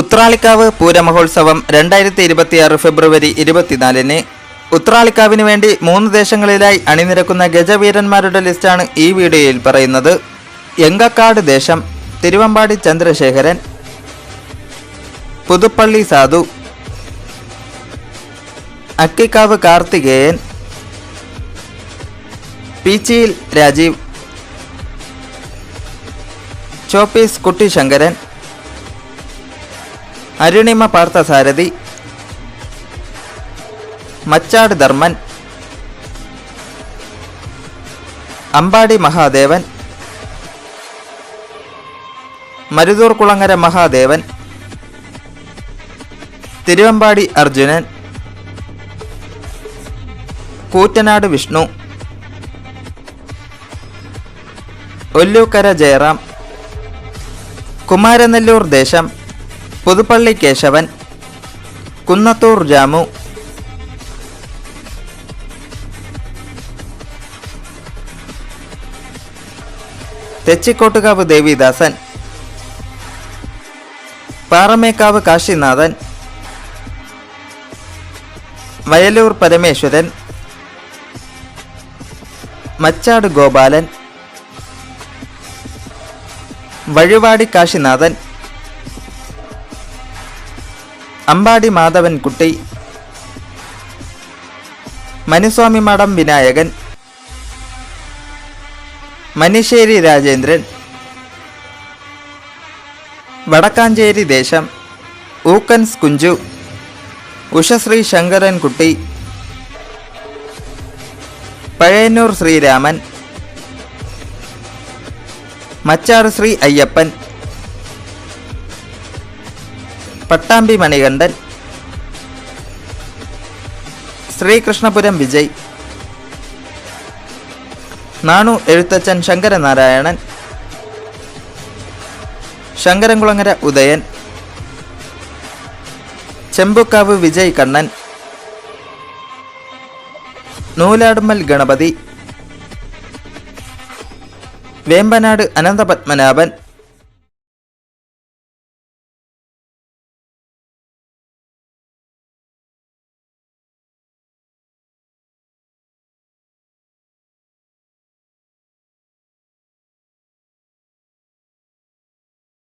ഉത്രാളിക്കാവ് പൂരമഹോത്സവം രണ്ടായിരത്തി ഇരുപത്തിയാറ് ഫെബ്രുവരി ഇരുപത്തിനാലിന്. ഉത്രാളിക്കാവിന് വേണ്ടി മൂന്ന് ദേശങ്ങളിലായി അണിനിരക്കുന്ന ഗജവീരന്മാരുടെ ലിസ്റ്റാണ് ഈ വീഡിയോയിൽ പറയുന്നത്. എങ്കക്കാട് ദേശം തിരുവമ്പാടി ചന്ദ്രശേഖരൻ പുതുപ്പള്ളി സാധു അക്കിക്കാവ് കാർത്തികേയൻ പീച്ചിയിൽ രാജീവ് ചോപ്പീസ് കുട്ടിശങ്കരൻ അരുണിമ പാർത്ഥസാരഥി മച്ചാട് ധർമ്മൻ അമ്പാടി മഹാദേവൻ മരുതൂർ കുളങ്ങര മഹാദേവൻ തിരുവമ്പാടി അർജുനൻ കൂറ്റനാട് വിഷ്ണു ഒല്ലൂക്കര ജയറാം കുമാരനെല്ലൂർ ദേശം പുതുപ്പള്ളി കേശവൻ കുന്നത്തൂർ ജാമു. തെച്ചിക്കോട്ടുകാവ് ദേവിദാസൻ. പാറമേക്കാവ് കാശിനാഥൻ. വയലൂർ പരമേശ്വരൻ. മച്ചാട് ഗോപാലൻ. വഴിവാടി കാശിനാഥൻ. അമ്പാടി മാധവൻകുട്ടി മനുസ്വാമി മഠം വിനായകൻ. മനിശ്ശേരി രാജേന്ദ്രൻ. വടക്കാഞ്ചേരി ദേശം. ഊക്കൻസ് കുഞ്ചു. ഉഷശ്രീ ശങ്കരൻകുട്ടി പഴയന്നൂർ ശ്രീരാമൻ. മച്ചാർ ശ്രീ അയ്യപ്പൻ. പട്ടാമ്പി മണികണ്ഠൻ ശ്രീകൃഷ്ണപുരം വിജയ് നാണു എഴുത്തച്ഛൻ ശങ്കരനാരായണൻ ശങ്കരൻകുളങ്ങര ഉദയൻ ചെമ്പുക്കാവ് വിജയ് കണ്ണൻ നൂലാടുമ്മൽ ഗണപതി വേമ്പനാട് അനന്തപത്മനാഭൻ